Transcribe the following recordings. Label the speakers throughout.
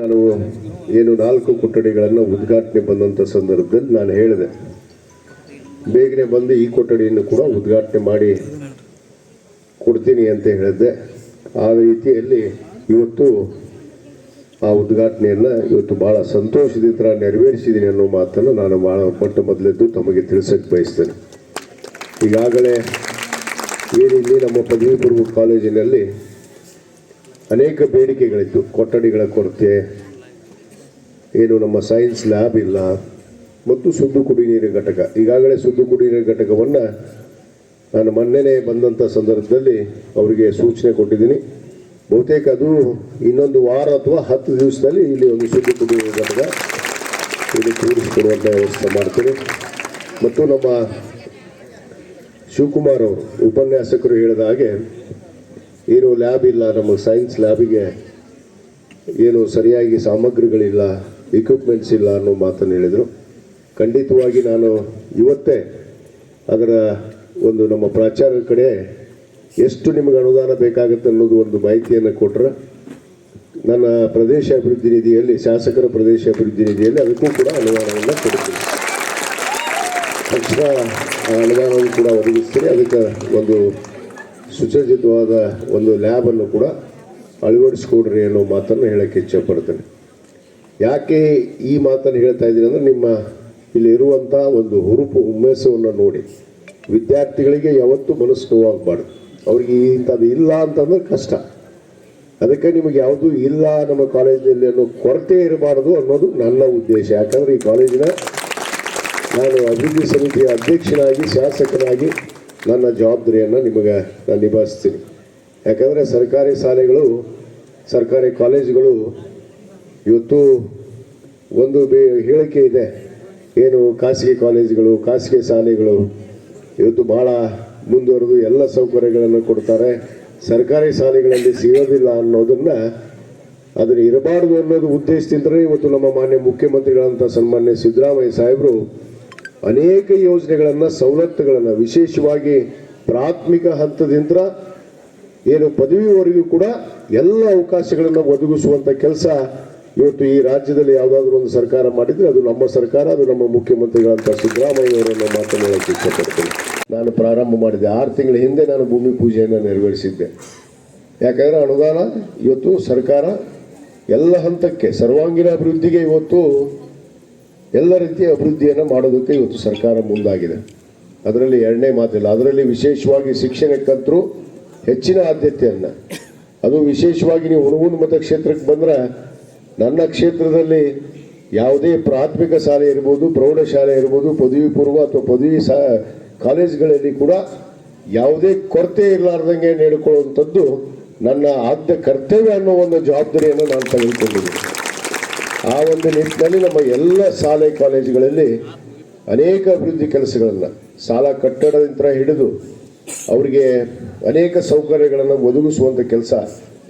Speaker 1: ನಾನು ಏನು ನಾಲ್ಕು ಕೊಠಡಿಗಳನ್ನು ಉದ್ಘಾಟನೆ ಬಂದಂಥ ಸಂದರ್ಭದಲ್ಲಿ ನಾನು ಹೇಳಿದೆ. ಬೇಗನೆ ಬಂದು ಈ ಕೊಠಡಿಯನ್ನು ಕೂಡ ಉದ್ಘಾಟನೆ ಮಾಡಿ ಕೊಡ್ತೀನಿ ಅಂತ ಹೇಳಿದ್ದೆ. ಆ ರೀತಿಯಲ್ಲಿ ಇವತ್ತು ಆ ಉದ್ಘಾಟನೆಯನ್ನು ಇವತ್ತು ಭಾಳ ಸಂತೋಷದಿಂದ ನೆರವೇರಿಸಿದ್ದೀನಿ ಅನ್ನೋ ಮಾತನ್ನು ನಾನು ಭಾಳ ಮೊಟ್ಟ ಮೊದಲೆದ್ದು ತಮಗೆ ತಿಳಿಸಕ್ಕೆ ಬಯಸ್ತೇನೆ. ಈಗಾಗಲೇ ಏನಿಲ್ಲಿ ನಮ್ಮ ಪದವಿ ಪೂರ್ವ ಕಾಲೇಜಿನಲ್ಲಿ ಅನೇಕ ಬೇಡಿಕೆಗಳಿತ್ತು. ಕೊಠಡಿಗಳ ಕೊರತೆ, ಏನು ನಮ್ಮ ಸೈನ್ಸ್ ಲ್ಯಾಬ್ ಇಲ್ಲ, ಮತ್ತು ಶುದ್ಧ ಕುಡಿ ನೀರಿನ ಘಟಕ. ಈಗಾಗಲೇ ಶುದ್ಧ ಕುಡಿ ನೀರಿನ ಘಟಕವನ್ನು ನಾನು ಮೊನ್ನೆನೇ ಬಂದಂಥ ಸಂದರ್ಭದಲ್ಲಿ ಅವರಿಗೆ ಸೂಚನೆ ಕೊಟ್ಟಿದ್ದೀನಿ. ಬಹುತೇಕ ಅದು ಇನ್ನೊಂದು ವಾರ ಅಥವಾ ಹತ್ತು ದಿವಸದಲ್ಲಿ ಇಲ್ಲಿ ಒಂದು ಶುದ್ಧ ಕುಡಿ ಘಟಕ ಇಲ್ಲಿ ಕೂರಿಸಿಕೊಡುವಂಥ ವ್ಯವಸ್ಥೆ ಮಾಡ್ತೀನಿ. ಮತ್ತು ನಮ್ಮ ಶಿವಕುಮಾರ್ ಅವರು, ಉಪನ್ಯಾಸಕರು ಹೇಳಿದ ಹಾಗೆ ಏನು ಲ್ಯಾಬ್ ಇಲ್ಲ ನಮ್ಮ ಸೈನ್ಸ್ ಲ್ಯಾಬಿಗೆ ಏನು ಸರಿಯಾಗಿ ಸಾಮಗ್ರಿಗಳಿಲ್ಲ ಇಕ್ವಿಪ್ಮೆಂಟ್ಸ್ ಇಲ್ಲ ಅನ್ನೋ ಮಾತನ್ನು ಹೇಳಿದರು. ಖಂಡಿತವಾಗಿ ನಾನು ಇವತ್ತೇ ಅದರ ಒಂದು ನಮ್ಮ ಪ್ರಾಚಾರ್ಯರ ಕಡೆ ಎಷ್ಟು ನಿಮಗೆ ಅನುದಾನ ಬೇಕಾಗುತ್ತೆ ಅನ್ನೋದು ಒಂದು ಮಾಹಿತಿಯನ್ನು ಕೊಟ್ಟರೆ ನನ್ನ ಪ್ರದೇಶ ಅಭಿವೃದ್ಧಿ ನಿಧಿಯಲ್ಲಿ, ಶಾಸಕರ ಪ್ರದೇಶ ಅಭಿವೃದ್ಧಿ ನಿಧಿಯಲ್ಲಿ ಅದಕ್ಕೂ ಕೂಡ ಅನುದಾನವನ್ನು ಕೊಡ್ತೀನಿ. ತಕ್ಷಣ ಆ ಅನುದಾನವನ್ನು ಕೂಡ ಒದಗಿಸ್ತೀನಿ. ಅದಕ್ಕೆ ಒಂದು ಸುಸಜ್ಜಿತವಾದ ಒಂದು ಲ್ಯಾಬನ್ನು ಕೂಡ ಅಳವಡಿಸ್ಕೊಡ್ರಿ ಅನ್ನೋ ಮಾತನ್ನು ಹೇಳಕ್ಕೆ ಇಚ್ಛೆಪಡ್ತೇನೆ. ಯಾಕೆ ಈ ಮಾತನ್ನು ಹೇಳ್ತಾ ಇದ್ದೀನಿ ಅಂದರೆ ನಿಮ್ಮ ಇಲ್ಲಿ ಇರುವಂಥ ಒಂದು ಹುರುಪು ಹುಮ್ಮೇಸವನ್ನು ನೋಡಿ. ವಿದ್ಯಾರ್ಥಿಗಳಿಗೆ ಯಾವತ್ತೂ ಮನಸ್ಸು ನೋವಾಗಬಾರ್ದು ಅವ್ರಿಗೆ ಇಂಥದ್ದು ಇಲ್ಲ ಅಂತಂದ್ರೆ ಕಷ್ಟ. ಅದಕ್ಕೆ ನಿಮಗೆ ಯಾವುದೂ ಇಲ್ಲ ನಮ್ಮ ಕಾಲೇಜಿನಲ್ಲಿ ಅನ್ನೋ ಕೊರತೆ ಇರಬಾರ್ದು ಅನ್ನೋದು ನನ್ನ ಉದ್ದೇಶ. ಯಾಕಂದರೆ ಈ ಕಾಲೇಜಿನ ನಾನು ಅಭಿವೃದ್ಧಿ ಸಮಿತಿಯ ಅಧ್ಯಕ್ಷನಾಗಿ, ಶಾಸಕನಾಗಿ ನನ್ನ ಜವಾಬ್ದಾರಿಯನ್ನು ನಿಮಗೆ ನಾನು ನಿಭಾಯಿಸ್ತೀನಿ. ಯಾಕಂದರೆ ಸರ್ಕಾರಿ ಶಾಲೆಗಳು, ಸರ್ಕಾರಿ ಕಾಲೇಜುಗಳು ಇವತ್ತು ಒಂದು ಬೇ ಹೇಳಿಕೆ ಇದೆ. ಏನು ಖಾಸಗಿ ಕಾಲೇಜುಗಳು, ಖಾಸಗಿ ಶಾಲೆಗಳು ಇವತ್ತು ಭಾಳ ಮುಂದುವರೆದು ಎಲ್ಲ ಸೌಕರ್ಯಗಳನ್ನು ಕೊಡ್ತಾರೆ. ಸರ್ಕಾರಿ ಶಾಲೆಗಳಲ್ಲಿ ಸಿಗೋದಿಲ್ಲ ಅನ್ನೋದನ್ನು ಅದನ್ನು ಇರಬಾರ್ದು ಅನ್ನೋದು ಉದ್ದೇಶದಿಂದಲೇ ಇವತ್ತು ನಮ್ಮ ಮಾನ್ಯ ಮುಖ್ಯಮಂತ್ರಿಗಳಂಥ ಸನ್ಮಾನ್ಯ ಸಿದ್ದರಾಮಯ್ಯ ಸಾಹೇಬರು ಅನೇಕ ಯೋಜನೆಗಳನ್ನು, ಸವಲತ್ತುಗಳನ್ನು, ವಿಶೇಷವಾಗಿ ಪ್ರಾಥಮಿಕ ಹಂತದಿಂದ ಏನು ಪದವಿವರೆಗೂ ಕೂಡ ಎಲ್ಲ ಅವಕಾಶಗಳನ್ನು ಒದಗಿಸುವಂಥ ಕೆಲಸ ಇವತ್ತು ಈ ರಾಜ್ಯದಲ್ಲಿ ಯಾವುದಾದ್ರೂ ಒಂದು ಸರ್ಕಾರ ಮಾಡಿದರೆ ಅದು ನಮ್ಮ ಸರ್ಕಾರ, ಅದು ನಮ್ಮ ಮುಖ್ಯಮಂತ್ರಿಗಳಂತ ಸಿದ್ದರಾಮಯ್ಯವರನ್ನು ಮಾತನಾಡೋಕ್ಕೆ ಇಷ್ಟಪಡ್ತೀನಿ. ನಾನು ಪ್ರಾರಂಭ ಮಾಡಿದೆ ಆರು ತಿಂಗಳ ಹಿಂದೆ ನಾನು ಭೂಮಿ ಪೂಜೆಯನ್ನು ನೆರವೇರಿಸಿದ್ದೆ. ಯಾಕಂದರೆ ಅನುದಾನ, ಇವತ್ತು ಸರ್ಕಾರ ಎಲ್ಲ ಹಂತಕ್ಕೆ ಸರ್ವಾಂಗೀಣ ಅಭಿವೃದ್ಧಿಗೆ ಇವತ್ತು ಎಲ್ಲ ರೀತಿಯ ಅಭಿವೃದ್ಧಿಯನ್ನು ಮಾಡೋದಕ್ಕೆ ಇವತ್ತು ಸರ್ಕಾರ ಮುಂದಾಗಿದೆ. ಅದರಲ್ಲಿ ಎರಡನೇ ಮಾತಿಲ್ಲ. ಅದರಲ್ಲಿ ವಿಶೇಷವಾಗಿ ಶಿಕ್ಷಣಕ್ಕಂತರೂ ಹೆಚ್ಚಿನ ಆದ್ಯತೆಯನ್ನು. ಅದು ವಿಶೇಷವಾಗಿ ನೀವು ಹುಣಗುಂದ ಮತಕ್ಷೇತ್ರಕ್ಕೆ ಬಂದರೆ ನನ್ನ ಕ್ಷೇತ್ರದಲ್ಲಿ ಯಾವುದೇ ಪ್ರಾಥಮಿಕ ಶಾಲೆ ಇರ್ಬೋದು ಪ್ರೌಢಶಾಲೆ ಇರ್ಬೋದು, ಪದವಿ ಪೂರ್ವ ಅಥವಾ ಪದವಿ ಸಾ, ಕಾಲೇಜುಗಳಲ್ಲಿ ಕೂಡ ಯಾವುದೇ ಕೊರತೆ ಇರಲಾರ್ದಂಗೆ ನೀಡಿಕೊಳ್ಳುವಂಥದ್ದು ನನ್ನ ಆದ್ಯ ಕರ್ತವ್ಯ ಅನ್ನೋ ಒಂದು ಜವಾಬ್ದಾರಿಯನ್ನು ನಾನು ತೆಗೆದುಕೊಂಡಿದ್ದೀನಿ. ಆ ಒಂದು ನಿಟ್ಟಿನಲ್ಲಿ ನಮ್ಮ ಎಲ್ಲ ಶಾಲೆ, ಕಾಲೇಜುಗಳಲ್ಲಿ ಅನೇಕ ಅಭಿವೃದ್ಧಿ ಕೆಲಸಗಳನ್ನು ಶಾಲಾ ಕಟ್ಟಡದಿಂದ ಹಿಡಿದು ಅವರಿಗೆ ಅನೇಕ ಸೌಕರ್ಯಗಳನ್ನು ಒದಗಿಸುವಂಥ ಕೆಲಸ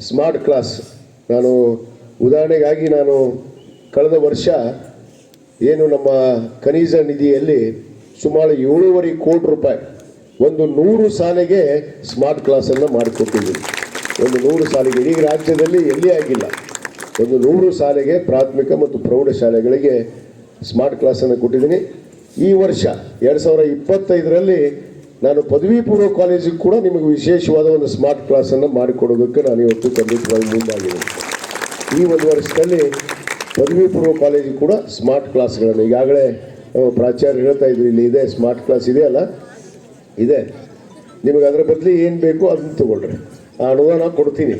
Speaker 1: ಸ್ಮಾರ್ಟ್ ಕ್ಲಾಸ್. ನಾನು ಉದಾಹರಣೆಗಾಗಿ ನಾನು ಕಳೆದ ವರ್ಷ ಏನು ನಮ್ಮ ಖನಿಜ ನಿಧಿಯಲ್ಲಿ ಸುಮಾರು ಏಳೂವರೆ ಕೋಟಿ ರೂಪಾಯಿ ಒಂದು ನೂರು ಸಾಲಿಗೆ ಸ್ಮಾರ್ಟ್ ಕ್ಲಾಸನ್ನು ಮಾಡಿಕೊಟ್ಟಿದ್ದೀನಿ. ಒಂದು ನೂರು ಸಾಲಿಗೆ ಈಗ ರಾಜ್ಯದಲ್ಲಿ ಎಲ್ಲಿ ಆಗಿಲ್ಲ. ಒಂದು ನೂರು ಶಾಲೆಗೆ ಪ್ರಾಥಮಿಕ ಮತ್ತು ಪ್ರೌಢಶಾಲೆಗಳಿಗೆ ಸ್ಮಾರ್ಟ್ ಕ್ಲಾಸನ್ನು ಕೊಟ್ಟಿದ್ದೀನಿ. ಈ ವರ್ಷ ಎರಡು ಸಾವಿರ ಇಪ್ಪತ್ತೈದರಲ್ಲಿ ನಾನು ಪದವಿ ಪೂರ್ವ ಕಾಲೇಜಿಗೆ ಕೂಡ ನಿಮಗೆ ವಿಶೇಷವಾದ ಒಂದು ಸ್ಮಾರ್ಟ್ ಕ್ಲಾಸನ್ನು ಮಾಡಿಕೊಡೋದಕ್ಕೆ ನಾನು ಇವತ್ತು ಖಂಡಿತವಾಗಿ ಮುಂದಾಗಿದ್ದೀನಿ. ಈ ಒಂದು ವರ್ಷದಲ್ಲಿ ಪದವಿ ಪೂರ್ವ ಕಾಲೇಜಿಗೆ ಕೂಡ ಸ್ಮಾರ್ಟ್ ಕ್ಲಾಸ್ಗಳನ್ನು ಈಗಾಗಲೇ ಪ್ರಾಚಾರ್ಯ ಹೇಳ್ತಾ ಇದ್ರು, ಇಲ್ಲಿ ಇದೆ, ಸ್ಮಾರ್ಟ್ ಕ್ಲಾಸ್ ಇದೆಯಲ್ಲ ಇದೆ. ನಿಮಗೆ ಅದರ ಬದಲಿ ಏನು ಬೇಕೋ ಅದನ್ನು ತಗೊಳ್ರಿ ಆ ಅನುದಾನ ಕೊಡ್ತೀನಿ.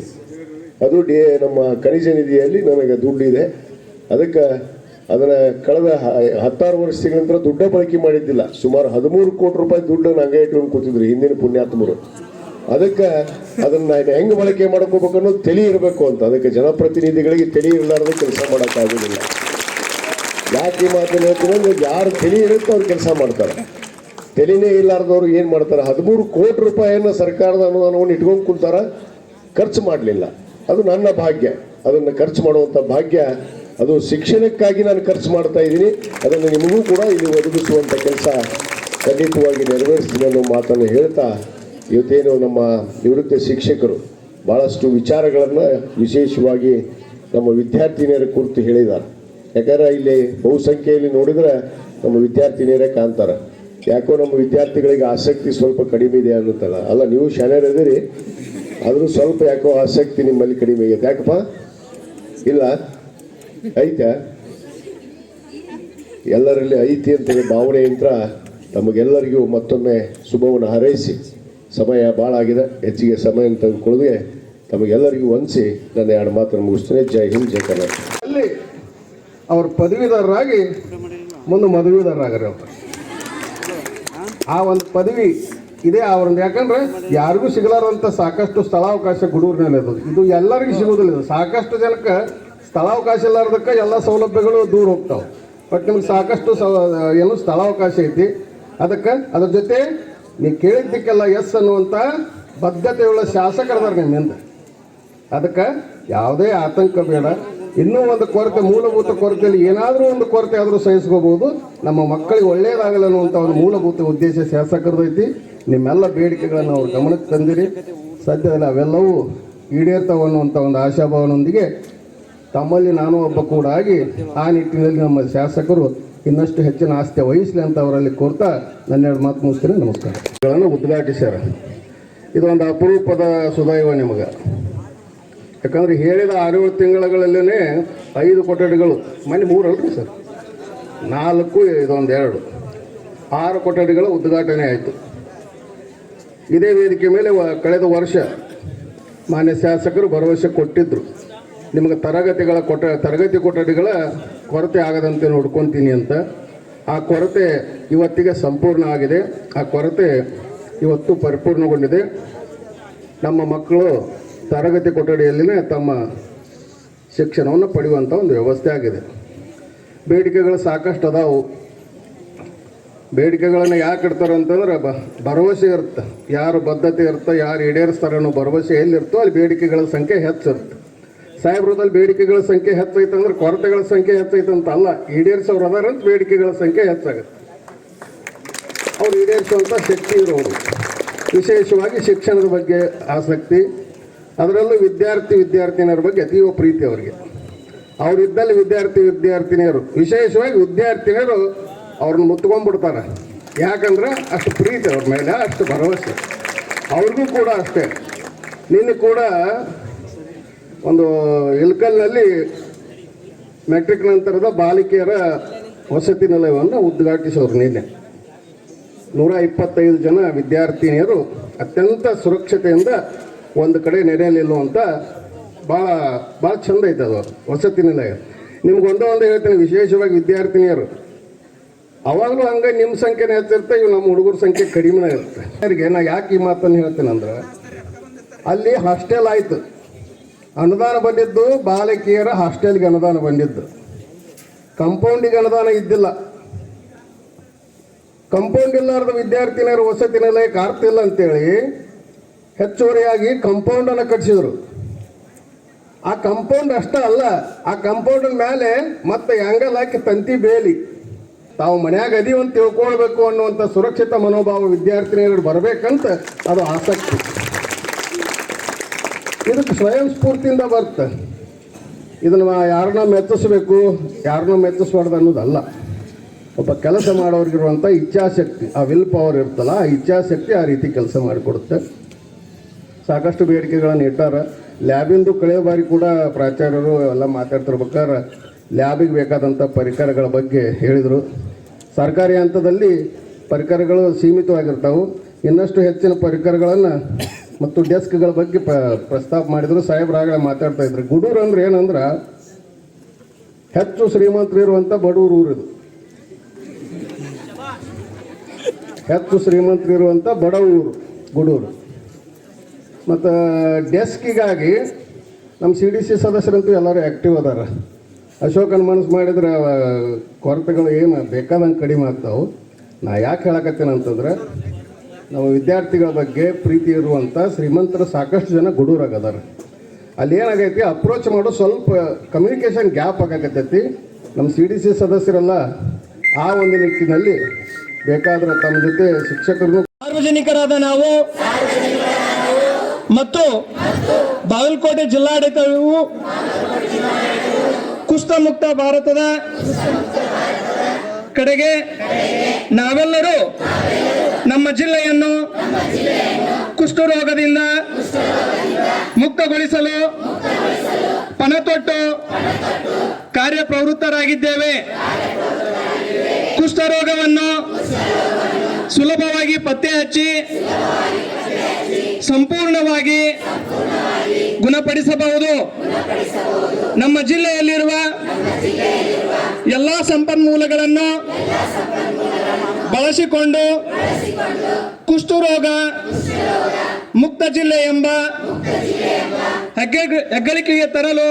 Speaker 1: ಅದು ಡಿ ನಮ್ಮ ಖನಿಜ ನಿಧಿಯಲ್ಲಿ ನನಗೆ ದುಡ್ಡಿದೆ. ಅದಕ್ಕೆ ಅದನ್ನು ಕಳೆದ ಹತ್ತಾರು ವರ್ಷಗಳ ನಂತರ ದುಡ್ಡ ಬಳಕೆ ಮಾಡಿದ್ದಿಲ್ಲ. ಸುಮಾರು ಹದಿಮೂರು ಕೋಟಿ ರೂಪಾಯಿ ದುಡ್ಡನ್ನು ಹಂಗೆ ಇಟ್ಕೊಂಡು ಕೂತಿದ್ರು ಹಿಂದಿನ ಪುಣ್ಯಾತ್ಮರು. ಅದಕ್ಕೆ ಅದನ್ನು ನಾನು ಹೆಂಗೆ ಬಳಕೆ ಮಾಡ್ಕೋಬೇಕು ಅನ್ನೋದು ತಲೆ ಇರಬೇಕು ಅಂತ. ಅದಕ್ಕೆ ಜನಪ್ರತಿನಿಧಿಗಳಿಗೆ ತಲೆ ಇರಲಾರ್ದೆ ಕೆಲಸ ಮಾಡೋಕ್ಕಾಗೋದಿಲ್ಲ. ಯಾಕೆ ಮಾತಿನ ಹೇಳ್ತೀನಿ ಯಾರು ತಲೆ ಇರುತ್ತೋ ಅವ್ರು ಕೆಲಸ ಮಾಡ್ತಾರೆ. ತಲೆನೇ ಇಲ್ಲಾರ್ದವ್ರು ಏನು ಮಾಡ್ತಾರೆ? ಹದಿಮೂರು ಕೋಟಿ ರೂಪಾಯಿಯನ್ನು ಸರ್ಕಾರದ ಅನುದಾನವನ್ನು ಇಟ್ಕೊಂಡು ಕುಂತಾರ ಖರ್ಚು ಮಾಡಲಿಲ್ಲ. ಅದು ನನ್ನ ಭಾಗ್ಯ. ಅದನ್ನು ಖರ್ಚು ಮಾಡುವಂಥ ಭಾಗ್ಯ, ಅದು ಶಿಕ್ಷಣಕ್ಕಾಗಿ ನಾನು ಖರ್ಚು ಮಾಡ್ತಾ ಇದ್ದೀನಿ. ಅದನ್ನು ನಿಮಗೂ ಕೂಡ ಇಲ್ಲಿ ಒದಗಿಸುವಂಥ ಕೆಲಸ ಖಂಡಿತವಾಗಿ ನೆರವೇರಿಸ್ತೀನಿ ಅನ್ನೋ ಮಾತನ್ನು ಹೇಳ್ತಾ ಇವತ್ತೇನು ನಮ್ಮ ನಿವೃತ್ತ ಶಿಕ್ಷಕರು ಭಾಳಷ್ಟು ವಿಚಾರಗಳನ್ನು ವಿಶೇಷವಾಗಿ ನಮ್ಮ ವಿದ್ಯಾರ್ಥಿನಿಯರ ಕುರಿತು ಹೇಳಿದ್ದಾರೆ. ಯಾಕಂದ್ರೆ ಇಲ್ಲಿ ಬಹುಸಂಖ್ಯೆಯಲ್ಲಿ ನೋಡಿದ್ರೆ ನಮ್ಮ ವಿದ್ಯಾರ್ಥಿನಿಯರೇ ಕಾಣ್ತಾರೆ. ಯಾಕೋ ನಮ್ಮ ವಿದ್ಯಾರ್ಥಿಗಳಿಗೆ ಆಸಕ್ತಿ ಸ್ವಲ್ಪ ಕಡಿಮೆ ಇದೆ ಅನ್ನುತ್ತಲ್ಲ. ಅಲ್ಲ, ನೀವು ಶಾಲೆಯರಿದ್ದೀರಿ ಆದರೂ ಸ್ವಲ್ಪ ಯಾಕೋ ಆಸಕ್ತಿ ನಿಮ್ಮಲ್ಲಿ ಕಡಿಮೆ ಆಗೈತೆ ಯಾಕಪ್ಪ? ಇಲ್ಲ? ಐತೆ? ಎಲ್ಲರಲ್ಲಿ ಐತಿ ಅಂತ ಭಾವನೆ ಯಂತ್ರ ತಮಗೆಲ್ಲರಿಗೂ ಮತ್ತೊಮ್ಮೆ ಶುಭವನ್ನು ಹಾರೈಸಿ. ಸಮಯ ಭಾಳ ಆಗಿದೆ. ಹೆಚ್ಚಿಗೆ ಸಮಯ ತಂದುಕೊಳ್ಳದೆ ತಮಗೆಲ್ಲರಿಗೂ ಹೊಂದಿಸಿ ನನ್ನ ಎರಡು ಮಾತನ್ನು ಮುಗಿಸ್ತೇನೆ. ಜೈ ಹಿಂದ್, ಜೈ ಕರ್ನಾಟಕ.
Speaker 2: ಅಲ್ಲಿ ಅವ್ರ ಪದವೀಧರರಾಗಿ ಮುಂದೆ ಮದುವೆದಾರರಾಗ್ರಿ ಅವರು. ಆ ಒಂದು ಪದವಿ ಇದೆ ಆವರಣ ಯಾಕಂದ್ರೆ ಯಾರಿಗೂ ಸಿಗಲಾರಂತ ಸಾಕಷ್ಟು ಸ್ಥಳಾವಕಾಶ ಗುಡೂರಿನಲ್ಲಿ ಅದು ಇದು ಎಲ್ಲರಿಗೂ ಸಿಗೋದಿಲ್ಲ ಇದು. ಸಾಕಷ್ಟು ಜನಕ್ಕೆ ಸ್ಥಳಾವಕಾಶ ಇಲ್ಲಾರ್ದಕ್ಕೆ ಎಲ್ಲ ಸೌಲಭ್ಯಗಳು ದೂರ ಹೋಗ್ತಾವೆ. ಬಟ್ ನಿಮ್ಗೆ ಸಾಕಷ್ಟು ಏನು ಸ್ಥಳಾವಕಾಶ ಐತಿ. ಅದಕ್ಕೆ ಅದ್ರ ಜೊತೆ ನೀವು ಕೇಳಿದ್ದಕ್ಕೆಲ್ಲ ಎಸ್ ಅನ್ನುವಂಥ ಬದ್ಧತೆಯುಳ್ಳ ಶಾಸಕರದಾರ ನಿಮ್ಮಿಂದ. ಅದಕ್ಕೆ ಯಾವುದೇ ಆತಂಕ ಬೇಡ. ಇನ್ನೂ ಒಂದು ಕೊರತೆ, ಮೂಲಭೂತ ಕೊರತೆಯಲ್ಲಿ ಏನಾದರೂ ಒಂದು ಕೊರತೆ ಆದರೂ ಸಹಿಸ್ಕೋಬಹುದು. ನಮ್ಮ ಮಕ್ಕಳಿಗೆ ಒಳ್ಳೆಯದಾಗಲ್ಲ ಅನ್ನುವಂಥ ಒಂದು ಮೂಲಭೂತ ಉದ್ದೇಶ ಶಾಸಕರದೈತಿ ನಿಮ್ಮೆಲ್ಲ ಬೇಡಿಕೆಗಳನ್ನು ಅವ್ರು ಗಮನಕ್ಕೆ ತಂದಿರಿ. ಸದ್ಯದಲ್ಲಿ ಅವೆಲ್ಲವೂ ಈಡೇರ್ತಾವೆ ಅನ್ನುವಂಥ ಒಂದು ಆಶಾಭಾವನೊಂದಿಗೆ ತಮ್ಮಲ್ಲಿ ನಾನು ಒಬ್ಬ ಕೂಡ ಆಗಿ ಆ ನಿಟ್ಟಿನಲ್ಲಿ ನಮ್ಮ ಶಾಸಕರು ಇನ್ನಷ್ಟು ಹೆಚ್ಚಿನ ಆಸ್ತಿ ವಹಿಸಲಿ ಅಂತ ಅವರಲ್ಲಿ ಕೋರ್ತಾ ನನ್ನೆರಡು ಮಾತು ಮುಗಿಸ್ತೀನಿ. ನಮಸ್ಕಾರ. ಉದ್ಘಾಟಿಸ್ಯಾರ. ಇದೊಂದು ಅಪರೂಪದ ಸುದೈವ ನಿಮಗೆ. ಯಾಕಂದ್ರೆ ಹೇಳಿದ ಆರೇಳು ತಿಂಗಳಲ್ಲೇ ಐದು ಕೊಠಡಿಗಳು. ಮನೆ ಮೂರಲ್ರಿ ಸರ್. ನಾಲ್ಕು ಇದೊಂದು ಎರಡು ಆರು ಕೊಠಡಿಗಳ ಉದ್ಘಾಟನೆ ಆಯಿತು. ಇದೇ ವೇದಿಕೆ ಮೇಲೆ ಕಳೆದ ವರ್ಷ ಮಾನ್ಯ ಶಾಸಕರು ಭರವಸೆ ಕೊಟ್ಟಿದ್ದರು ನಿಮಗೆ ತರಗತಿಗಳ ಕೊಠ, ತರಗತಿ ಕೊಠಡಿಗಳ ಕೊರತೆ ಆಗದಂತೆ ನೋಡ್ಕೊತೀನಿ ಅಂತ. ಆ ಕೊರತೆ ಇವತ್ತಿಗೆ ಸಂಪೂರ್ಣ ಆಗಿದೆ. ಆ ಕೊರತೆ ಇವತ್ತು ಪರಿಪೂರ್ಣಗೊಂಡಿದೆ. ನಮ್ಮ ಮಕ್ಕಳು ತರಗತಿ ಕೊಠಡಿಯಲ್ಲಿನೇ ತಮ್ಮ ಶಿಕ್ಷಣವನ್ನು ಪಡೆಯುವಂಥ ಒಂದು ವ್ಯವಸ್ಥೆ ಆಗಿದೆ. ಬೇಡಿಕೆಗಳು ಸಾಕಷ್ಟು ಅದಾವು. ಬೇಡಿಕೆಗಳನ್ನು ಯಾಕೆ ಇಡ್ತಾರೆ ಅಂತಂದ್ರೆ ಬ, ಭರವಸೆ ಇರುತ್ತೆ. ಯಾರು ಬದ್ಧತೆ ಇರುತ್ತೆ, ಯಾರು ಈಡೇರಿಸ್ತಾರೆ ಅನ್ನೋ ಭರವಸೆ ಎಲ್ಲಿರ್ತೋ ಅಲ್ಲಿ ಬೇಡಿಕೆಗಳ ಸಂಖ್ಯೆ ಹೆಚ್ಚಿರುತ್ತೆ. ಸಾಹೇಬ್ರದಲ್ಲಿ ಬೇಡಿಕೆಗಳ ಸಂಖ್ಯೆ ಹೆಚ್ಚೈತೆ ಅಂದ್ರೆ ಕೊರತೆಗಳ ಸಂಖ್ಯೆ ಹೆಚ್ಚೈತೆ ಅಂತ ಅಲ್ಲ. ಈಡೇರಿಸೋರು ಅದಾರಂತ ಬೇಡಿಕೆಗಳ ಸಂಖ್ಯೆ ಹೆಚ್ಚಾಗುತ್ತೆ. ಅವ್ರು ಈಡೇರಿಸುವಂಥ ಶಕ್ತಿ ಇರೋರು ವಿಶೇಷವಾಗಿ ಶಿಕ್ಷಣದ ಬಗ್ಗೆ ಆಸಕ್ತಿ. ಅದರಲ್ಲೂ ವಿದ್ಯಾರ್ಥಿ ವಿದ್ಯಾರ್ಥಿನಿಯರ ಬಗ್ಗೆ ಅತೀವ ಪ್ರೀತಿ ಅವರಿಗೆ. ಅವರಿದ್ದಲ್ಲಿ ವಿದ್ಯಾರ್ಥಿ ವಿದ್ಯಾರ್ಥಿನಿಯರು, ವಿಶೇಷವಾಗಿ ವಿದ್ಯಾರ್ಥಿನಿಯರು ಅವ್ರನ್ನ ಮುತ್ಕೊಂಡ್ಬಿಡ್ತಾರೆ. ಯಾಕಂದ್ರೆ ಅಷ್ಟು ಪ್ರೀತಿ ಅವ್ರ ಮೇಲೆ, ಅಷ್ಟು ಭರವಸೆ. ಅವ್ರಿಗೂ ಕೂಡ ಅಷ್ಟೇ. ನಿನ್ನೆ ಕೂಡ ಒಂದು ಇಲ್ಕಲ್ನಲ್ಲಿ ಮೆಟ್ರಿಕ್ ನಂತರದ ಬಾಲಿಕೆಯರ ವಸತಿ ನಿಲಯವನ್ನು ಉದ್ಘಾಟಿಸೋರು ನಿನ್ನೆ. ನೂರ ಇಪ್ಪತ್ತೈದು ಜನ ವಿದ್ಯಾರ್ಥಿನಿಯರು ಅತ್ಯಂತ ಸುರಕ್ಷತೆಯಿಂದ ಒಂದು ಕಡೆ ನೆರೆಯಲಿಲ್ಲುವಂತ ಭಾಳ ಭಾಳ ಚಂದ ಐತೆ ಅದು, ವಸತಿ ನಿಲಯ. ನಿಮ್ಗೆ ಒಂದೇ ಒಂದು ಹೇಳ್ತೀನಿ, ವಿಶೇಷವಾಗಿ ವಿದ್ಯಾರ್ಥಿನಿಯರು. ಅವಾಗಲೂ ಹಂಗೆ ನಿಮ್ಮ ಸಂಖ್ಯೆನೇ ಹೆಚ್ಚಿರುತ್ತೆ, ಇವು ನಮ್ಮ ಹುಡುಗರ ಸಂಖ್ಯೆ ಕಡಿಮೆ ಇರುತ್ತೆ. ಅವರಿಗೆ ನಾ ಯಾಕೆ ಈ ಮಾತನ್ನು ಹೇಳ್ತೀನಂದ್ರೆ ಅಲ್ಲಿ ಹಾಸ್ಟೆಲ್ ಆಯಿತು. ಅನುದಾನ ಬಂದಿದ್ದು, ಬಾಲಕಿಯರ ಹಾಸ್ಟೆಲ್ಗೆ ಅನುದಾನ ಬಂದಿದ್ದು. ಕಂಪೌಂಡಿಗೆ ಅನುದಾನ ಇದ್ದಿಲ್ಲ. ಕಂಪೌಂಡ್ ಇಲ್ಲಾರ್ದ ವಿದ್ಯಾರ್ಥಿನಿಯರು ವಸತಿ ನಿಲಯಕ್ಕೆ ಆರ್ತಿಲ್ಲ ಅಂತೇಳಿ ಹೆಚ್ಚುವರಿಯಾಗಿ ಕಂಪೌಂಡನ್ನು ಕಟ್ಟಿಸಿದ್ರು ಆ ಕಂಪೌಂಡ್ ಅಷ್ಟೇ ಅಲ್ಲ, ಆ ಕಾಂಪೌಂಡ್ ಮೇಲೆ ಮತ್ತೆ ಆ್ಯಂಗಲ್ ಹಾಕಿ ತಂತಿ ಬೇಲಿ. ತಾವು ಮನ್ಯಾಗ ಅಂತ ತಿಳ್ಕೊಳ್ಬೇಕು ಅನ್ನುವಂಥ ಸುರಕ್ಷಿತ ಮನೋಭಾವ ವಿದ್ಯಾರ್ಥಿನಿಯರು ಬರಬೇಕಂತ ಅದು ಆಸಕ್ತಿ. ಇದಕ್ಕೆ ಸ್ವಯಂ ಸ್ಫೂರ್ತಿಯಿಂದ ಬರುತ್ತೆ. ಇದನ್ನ ಯಾರನ್ನ ಮೆಚ್ಚಿಸ್ಬೇಕು, ಯಾರನ್ನ ಮೆಚ್ಚಿಸ್ಬಾರ್ದು ಅನ್ನೋದಲ್ಲ. ಒಬ್ಬ ಕೆಲಸ ಮಾಡೋರಿಗಿರುವಂಥ ಇಚ್ಛಾಶಕ್ತಿ, ಆ ವಿಲ್ ಪವರ್ ಇರ್ತಲ್ಲ, ಆ ಇಚ್ಛಾಶಕ್ತಿ ಆ ರೀತಿ ಕೆಲಸ ಮಾಡಿಕೊಡುತ್ತೆ. ಸಾಕಷ್ಟು ಬೇಡಿಕೆಗಳನ್ನು ಇಟ್ಟಾರ. ಲ್ಯಾಬಿಂದು ಕಳೆದ ಬಾರಿ ಕೂಡ ಪ್ರಾಚಾರ್ಯರು ಎಲ್ಲ ಮಾತಾಡ್ತಿರ್ಬೇಕಾದ್ರೆ ಲ್ಯಾಬಿಗೆ ಬೇಕಾದಂಥ ಪರಿಕರಗಳ ಬಗ್ಗೆ ಹೇಳಿದರು. ಸರ್ಕಾರಿ ಹಂತದಲ್ಲಿ ಪರಿಕರಗಳು ಸೀಮಿತವಾಗಿರ್ತಾವೆ. ಇನ್ನಷ್ಟು ಹೆಚ್ಚಿನ ಪರಿಕರಗಳನ್ನು ಮತ್ತು ಡೆಸ್ಕ್ಗಳ ಬಗ್ಗೆ ಪ ಪ್ರಸ್ತಾಪ ಮಾಡಿದರು. ಸಾಹೇಬ್ರಾಗಲೇ ಮಾತಾಡ್ತಾ ಇದ್ರು. ಗುಡೂರು ಅಂದ್ರೆ ಏನಂದ್ರೆ ಹೆಚ್ಚು ಶ್ರೀಮಂತರು ಇರುವಂಥ ಬಡವರು ಊರು ಇದು ಹೆಚ್ಚು ಶ್ರೀಮಂತರು ಇರುವಂಥ ಬಡ ಊರು, ಗುಡೂರು. ಮತ್ತು ಡೆಸ್ಕಿಗಾಗಿ ನಮ್ಮ ಸಿ ಡಿ ಸಿ ಸದಸ್ಯರಂತೂ ಎಲ್ಲರೂ ಆ್ಯಕ್ಟಿವ್ ಅದಾರ. ಅಶೋಕನ ಮನಸ್ಸು ಮಾಡಿದ್ರೆ ಕೊರತೆಗಳು ಏನು ಬೇಕಾದಂಗೆ ಕಡಿಮೆ ಆಗ್ತಾವೆ. ನಾ ಯಾಕೆ ಹೇಳಕತ್ತೇನೆ ಅಂತಂದ್ರೆ ನಾವು ವಿದ್ಯಾರ್ಥಿಗಳ ಬಗ್ಗೆ ಪ್ರೀತಿ ಇರುವಂಥ ಶ್ರೀಮಂತರು ಸಾಕಷ್ಟು ಜನ ಗುಡೂರಾಗದಾರ ಅಲ್ಲಿ ಏನಾಗೈತಿ ಅಪ್ರೋಚ್ ಮಾಡೋ ಸ್ವಲ್ಪ ಕಮ್ಯುನಿಕೇಷನ್ ಗ್ಯಾಪ್ ಆಗಕತ್ತೈತಿ. ನಮ್ಮ ಸಿ ಡಿ ಸಿ ಸದಸ್ಯರೆಲ್ಲ ಆ ಒಂದು ನಿಟ್ಟಿನಲ್ಲಿ ಬೇಕಾದ್ರೆ ತಮ್ಮ ಜೊತೆ ಶಿಕ್ಷಕರು
Speaker 3: ಸಾರ್ವಜನಿಕರಾದ ನಾವು ಮತ್ತು ಬಾಗಲಕೋಟೆ ಜಿಲ್ಲಾಡಳಿತವು ಕುಷ್ಠಮುಕ್ತ ಭಾರತದ ಕಡೆಗೆ ನಾವೆಲ್ಲರೂ ನಮ್ಮ ಜಿಲ್ಲೆಯನ್ನು ಕುಷ್ಠರೋಗದಿಂದ ಮುಕ್ತಗೊಳಿಸಲು ಪಣತೊಟ್ಟು ಕಾರ್ಯಪ್ರವೃತ್ತರಾಗಿದ್ದೇವೆ. ಕುಷ್ಠರೋಗವನ್ನು ಸುಲಭವಾಗಿ ಪತ್ತೆ ಹಚ್ಚಿ ಸಂಪೂರ್ಣವಾಗಿ ಗುಣಪಡಿಸಬಹುದು. ನಮ್ಮ ಜಿಲ್ಲೆಯಲ್ಲಿರುವ ಎಲ್ಲ ಸಂಪನ್ಮೂಲಗಳನ್ನು ಬಳಸಿಕೊಂಡು ಕುಷ್ಠರೋಗ ಮುಕ್ತ ಜಿಲ್ಲೆ ಎಂಬ ಹೆಗ್ಗೆ ಹೆಗ್ಗಳಿಕೆಗೆ ತರಲು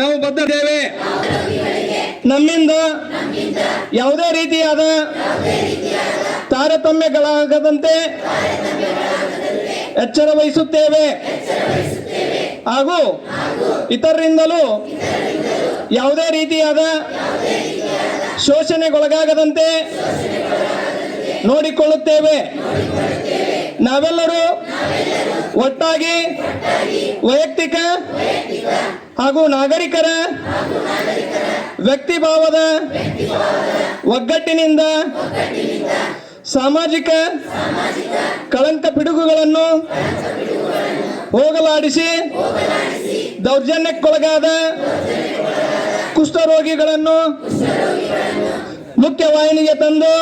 Speaker 3: ನಾವು ಬದ್ಧದ್ದೇವೆ ನಮ್ಮಿಂದ ಯಾವುದೇ ರೀತಿಯಾದ ತಾರತಮ್ಯಗಳಾಗದಂತೆ ಎಚ್ಚರ ವಹಿಸುತ್ತೇವೆ. ಹಾಗೂ ಇತರರಿಂದಲೂ ಯಾವುದೇ ರೀತಿಯಾದ ಶೋಷಣೆಗೊಳಗಾಗದಂತೆ ನೋಡಿಕೊಳ್ಳುತ್ತೇವೆ. ನಾವೆಲ್ಲರೂ ಒಟ್ಟಾಗಿ ವೈಯಕ್ತಿಕ ಹಾಗೂ ನಾಗರಿಕರ ವ್ಯಕ್ತಿಭಾವದ ಒಗ್ಗಟ್ಟಿನಿಂದ ಸಾಮಾಜಿಕ ಕಳಂಕ ಪಿಡುಗುಗಳನ್ನು ಹೋಗಲಾಡಿಸಿ ದೌರ್ಜನ್ಯಕ್ಕೊಳಗಾದ ಕುಷ್ಠರೋಗಿಗಳನ್ನು ಮುಖ್ಯವಾಹಿನಿಗೆ ತಂದು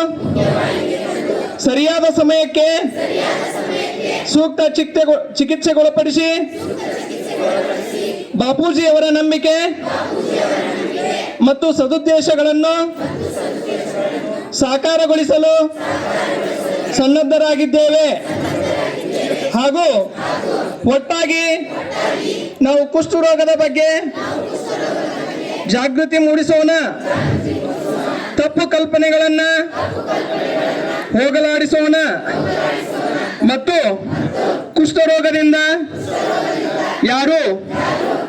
Speaker 3: ಸರಿಯಾದ ಸಮಯಕ್ಕೆ ಸೂಕ್ತ ಚಿಕಿತ್ಸೆ- ಚಿಕಿತ್ಸೆಗೊಳಪಡಿಸಿ ಬಾಪೂಜಿಯವರ ನಂಬಿಕೆ ಮತ್ತು ಸದುದ್ದೇಶಗಳನ್ನು ಸಾಕಾರಗೊಳಿಸಲು ಸನ್ನದ್ಧರಾಗಿದ್ದೇವೆ. ಹಾಗೂ ಒಟ್ಟಾಗಿ ನಾವು ಕುಷ್ಠರೋಗದ ಬಗ್ಗೆ ಜಾಗೃತಿ ಮೂಡಿಸೋಣ. ತಪ್ಪು ಕಲ್ಪನೆಗಳನ್ನು ಹೋಗಲಾಡಿಸೋಣ. ಮತ್ತು ಕುಷ್ಠರೋಗದಿಂದ ಯಾರು?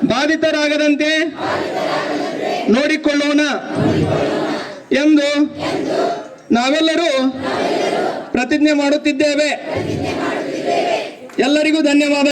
Speaker 3: ಬಾಧಿತರಾಗದಂತೆ ನೋಡಿಕೊಳ್ಳೋಣ. ಎಂದು ನಾವೆಲ್ಲರೂ ಪ್ರತಿಜ್ಞೆ ಮಾಡುತ್ತಿದ್ದೇವೆ. ಎಲ್ಲರಿಗೂ ಧನ್ಯವಾದ.